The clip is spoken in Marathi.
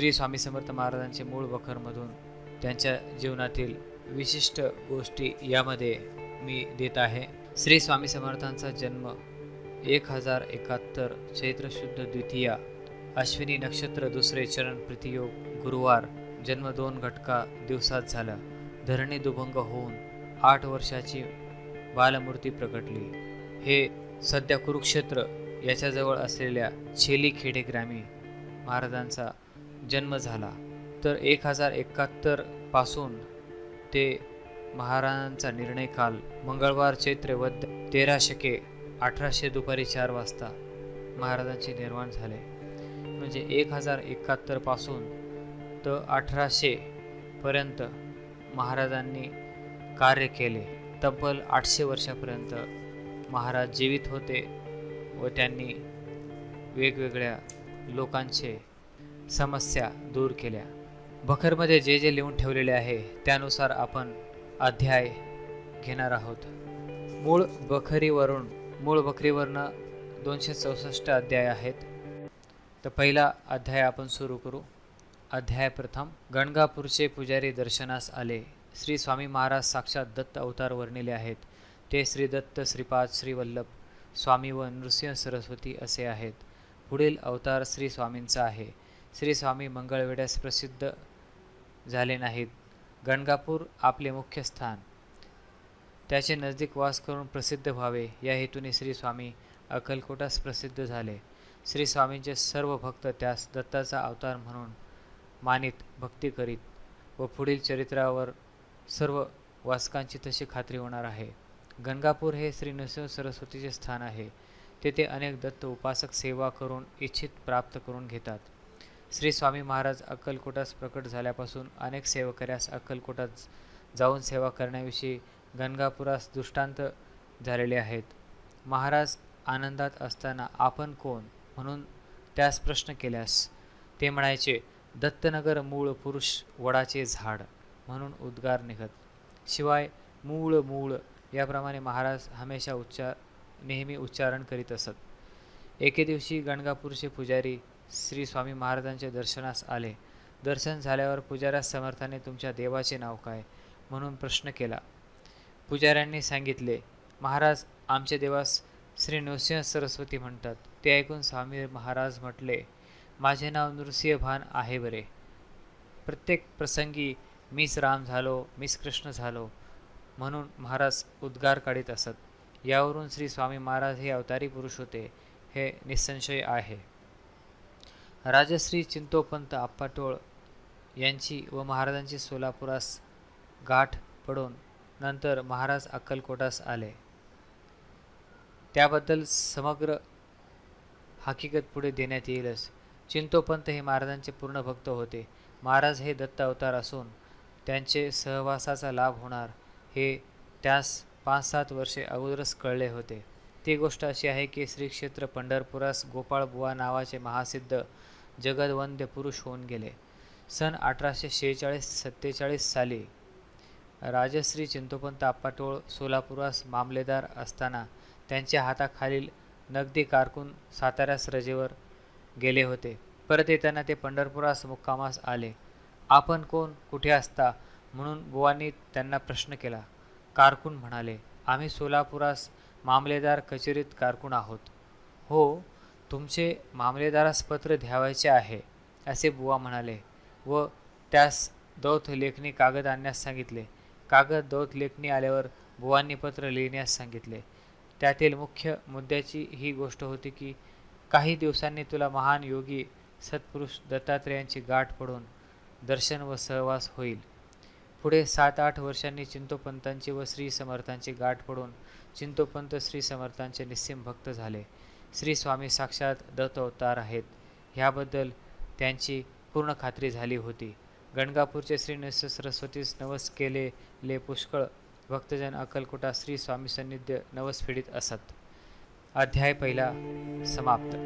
श्री स्वामी समर्थ महाराजांचे मूळ बखरमधून त्यांच्या जीवनातील विशिष्ट गोष्टी यामध्ये मी देत आहे. श्री स्वामी समर्थांचा जन्म एक हजार एकाहत्तर चैत्र शुद्ध द्वितीया अश्विनी नक्षत्र दुसरे चरण प्रतियोग गुरुवार जन्म दोन घटका दिवसात झाला. धरणी दुभंग होऊन आठ वर्षाची बालमूर्ती प्रकटली. हे सध्या कुरुक्षेत्र याच्याजवळ असलेल्या छेली खेडे महाराजांचा जन्म झाला. तर एक हजार एकाहत्तरपासून ते महाराजांचा निर्णय काल मंगळवार चैत्र वद्य तेरा शके अठराशे दुपारी चार वाजता महाराजांचे निर्माण झाले. म्हणजे एक हजार एकाहत्तरपासून तर अठराशे पर्यंत महाराजांनी कार्य केले. तब्बल आठशे वर्षापर्यंत महाराज जीवित होते व त्यांनी वेगवेगळ्या लोकांचे समस्या दूर केल्या. बखरमध्ये जे जे लिहून ठेवलेले आहे त्यानुसार आपण अध्याय घेणार आहोत. मूळ बखरीवरून मूळ बखरीवरनं दोनशे चौसष्ट अध्याय आहेत. तर पहिला अध्याय आपण सुरू करू. अध्याय प्रथम गणगापूरचे पुजारी दर्शनास आले. श्री स्वामी महाराज साक्षात दत्त अवतार वर्णिले आहेत. ते श्री दत्त श्रीपाद श्रीवल्लभ स्वामी व नृसिंह सरस्वती असे आहेत. पुढील अवतार श्री स्वामींचा आहे. श्री स्वामी मंगळवेड्यास प्रसिद्ध झाले नाहीत. गणगापूर आपले मुख्य स्थान. त्याचे नजदीक वास करून प्रसिद्ध व्हावे या हेतूने श्री स्वामी अक्कलकोटास प्रसिद्ध झाले. श्री स्वामींचे सर्व भक्त त्यास दत्ताचा अवतार म्हणून मानित भक्ती करीत व पुढील चरित्रावर सर्व वाचकांची तशी खात्री होणार आहे. गंगापूर हे श्री नृसिंह सरस्वतीचे स्थान आहे. तेथे अनेक दत्त उपासक सेवा करून इच्छित प्राप्त करून घेतात. श्री स्वामी महाराज अक्कलकोटास प्रकट झाल्यापासून अनेक सेवकऱ्यास अक्कलकोटात जाऊन सेवा करण्याविषयी गणगापुरास दृष्टांत झालेले आहेत. महाराज आनंदात असताना आपण कोण? म्हणून त्यास प्रश्न केल्यास ते म्हणायचे दत्तनगर मूळ पुरुष वडाचे झाड म्हणून उद्गार निघत. शिवाय मूळ मूळ याप्रमाणे महाराज हमेशा उच्चार नेहमी उच्चारण करीत असत. एके दिवशी गणगापूरचे पुजारी श्री स्वामी महाराजांच्या दर्शनास आले. दर्शन झाल्यावर पुजाऱ्यास समर्थाने तुमच्या देवाचे नाव काय? म्हणून प्रश्न केला. पुजाऱ्यांनी सांगितले महाराज आमच्या देवास श्री नृसिंह सरस्वती म्हणतात. ते ऐकून स्वामी महाराज म्हटले माझे नाव नृसिंह भान आहे बरे. प्रत्येक प्रसंगी मीच राम झालो मीच कृष्ण झालो म्हणून महाराज उद्गार काढीत असत. यावरून श्री स्वामी महाराज हे अवतारी पुरुष होते हे निसंशय आहे. राजश्री चिंतोपंत आप्पाटोळ यांची व महाराजांची सोलापुरास गाठ पडून नंतर महाराज अक्कलकोटास आले. त्याबद्दल समग्र हकीकत पुढे देण्यात येईलच. चिंतोपंत हे महाराजांचे पूर्ण भक्त होते. महाराज हे दत्त अवतार असून त्यांचे सहवासाचा लाभ होणार हे त्यास पाच सात वर्षे अगोदरच कळले होते. ती गोष्ट अशी आहे की श्री क्षेत्र पंढरपुरास गोपाळबुवा नावाचे महासिद्ध जगदवंद्य पुरुष होऊन गेले. सन अठराशे शेहेचाळीस सत्तेचाळीस साली राजश्री चिंतोपंत आप्पाटोळ सोलापुरास मामलेदार असताना त्यांच्या हाताखालील नगदी कारकून साताऱ्यास रजेवर गेले होते. परत येताना ते पंढरपुरास मुक्कामास आले. आपण कोण? कुठे असता? म्हणून बुवांनी त्यांना प्रश्न केला. कारकून म्हणाले आम्ही सोलापुरास मामलेदार कचेरीत कारकून आहोत. हो तुमचे मामलेदारास पत्र द्यावायचे आहे असे बुवा म्हणाले व त्यास दौत लेखणी कागद आणण्यास सांगितले. कागद दौत लेखणी आल्यावर बुवांनी पत्र लिहिण्यास सांगितले. त्यातील मुख्य मुद्द्याची ही गोष्ट होती की काही दिवसांनी तुला महान योगी सत्पुरुष दत्तात्रेयांची गाठ पडून दर्शन व सहवास होईल. पुढे सात आठ वर्षांनी चिंतोपंतांची व श्री समर्थांची गाठ पडून चिंतोपंत श्री समर्थांचे निस्सिम भक्त झाले. श्री स्वामी साक्षात दत्त अवतार आहेत. ह्याबद्दल त्यांची पूर्ण खात्री झाली होती. गणगापूरचे श्री नृस सरस्वतीस नवस केलेले पुष्कळ भक्तजन अक्कलकोटा श्री स्वामी सान्निध्य नवस फिडीत असत. अध्याय पहिला समाप्त.